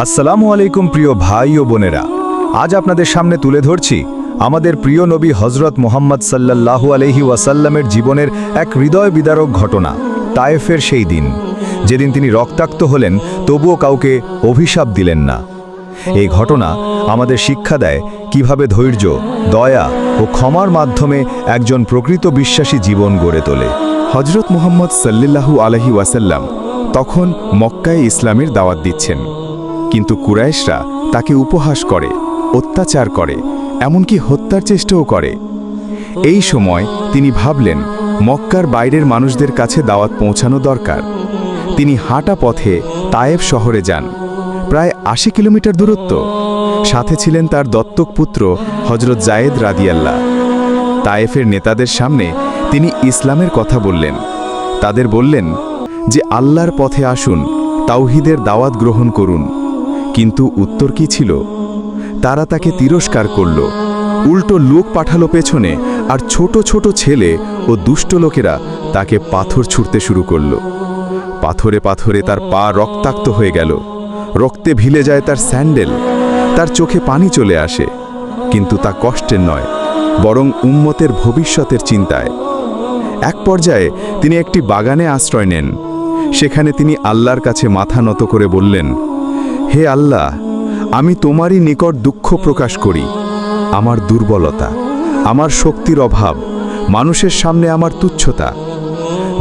আসসালামু আলাইকুম প্রিয় ভাই ও বোনেরা। আজ আপনাদের সামনে তুলে ধরছি আমাদের প্রিয় নবী হজরত মোহাম্মদ সাল্লাল্লাহু আলহি ওয়াসাল্লামের জীবনের এক হৃদয় বিদারক ঘটনা, তায়েফের সেই দিন। যেদিন তিনি রক্তাক্ত হলেন, তবুও কাউকে অভিশাপ দিলেন না। এই ঘটনা আমাদের শিক্ষা দেয় কীভাবে ধৈর্য, দয়া ও ক্ষমার মাধ্যমে একজন প্রকৃত বিশ্বাসী জীবন গড়ে তোলে। হজরত মুহাম্মদ সাল্লিল্লাহু আলহি ওয়াসাল্লাম তখন মক্কায় ইসলামের দাওয়াত দিচ্ছেন। কিন্তু কুরাইশরা তাকে উপহাস করে, অত্যাচার করে, এমনকি হত্যার চেষ্টাও করে। এই সময় তিনি ভাবলেন, মক্কার বাইরের মানুষদের কাছে দাওয়াত পৌঁছানো দরকার। তিনি হাঁটা পথে তায়েব শহরে যান, প্রায় আশি কিলোমিটার দূরত্ব। সাথে ছিলেন তার দত্তক পুত্র হজরত জায়েদ রাদিয়াল্লাহ। তায়েফের নেতাদের সামনে তিনি ইসলামের কথা বললেন। তাদের বললেন যে, আল্লাহর পথে আসুন, তাওহিদের দাওয়াত গ্রহণ করুন। কিন্তু উত্তর কি ছিল? তারা তাকে তিরস্কার করল। উল্টো লোক পাঠালো পেছনে আর ছোট ছোট ছেলে ও দুষ্ট লোকেরা তাকে পাথর ছুঁড়তে শুরু করল। পাথরে পাথরে তার পা রক্তাক্ত হয়ে গেল। রক্তে ভিলে যায় তার স্যান্ডেল। তার চোখে পানি চলে আসে। কিন্তু তা কষ্টের নয়, বরং উম্মতের ভবিষ্যতের চিন্তায়। এক পর্যায়ে তিনি একটি বাগানে আশ্রয় নেন। সেখানে তিনি আল্লাহর কাছে মাথা নত করে বললেন হে আল্লাহ, আমি তোমারই নিকট দুঃখ প্রকাশ করি, আমার দুর্বলতা, আমার শক্তির অভাব, মানুষের সামনে আমার তুচ্ছতা।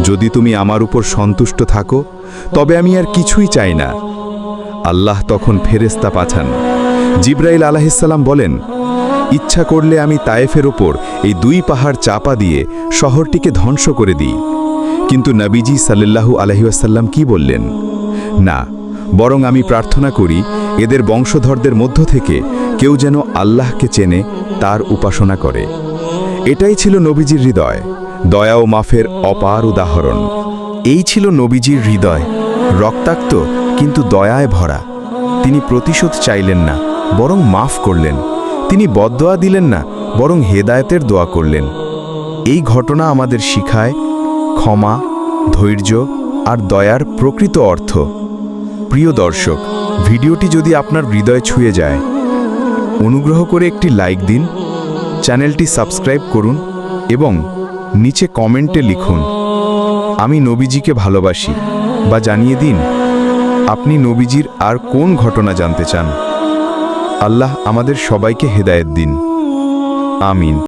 যদি তুমি আমার উপর সন্তুষ্ট থাকো, তবে আমি আর কিছুই চাই না। আল্লাহ তখন ফেরেস্তা পাঠান। জিব্রাইল আলাহিসাল্লাম বলেন, ইচ্ছা করলে আমি তায়েফের ওপর এই দুই পাহাড় চাপা দিয়ে শহরটিকে ধ্বংস করে দিই। কিন্তু নবীজি সাল্লাল্লাহু আলহিউসাল্লাম কি বললেন? না বরং আমি প্রার্থনা করি, এদের বংশধরদের মধ্য থেকে কেউ যেন আল্লাহকে চেনে, তার উপাসনা করে। এটাই ছিল নবীজির হৃদয়। দয়া ও মাফের অপার উদাহরণ। এই ছিল নবীজির হৃদয়। রক্তাক্ত, কিন্তু দয়ায় ভরা। তিনি প্রতিশোধ চাইলেন না, বরং মাফ করলেন। তিনি বদদোয়া দিলেন না, বরং হেদায়তের দোয়া করলেন। এই ঘটনা আমাদের শিখায় ক্ষমা, ধৈর্য আর দয়ার প্রকৃত অর্থ। প্রিয় দর্শক, ভিডিওটি যদি আপনার হৃদয় ছুঁয়ে যায়, অনুগ্রহ করে একটি লাইক দিন, চ্যানেলটি সাবস্ক্রাইব করুন এবং নিচে কমেন্টে লিখুন, আমি নবীজিকে ভালোবাসি বা জানিয়ে দিন, আপনি নবীজির আর কোন ঘটনা জানতে চান? আল্লাহ আমাদের সবাইকে হেদায়েত দিন। আমিন।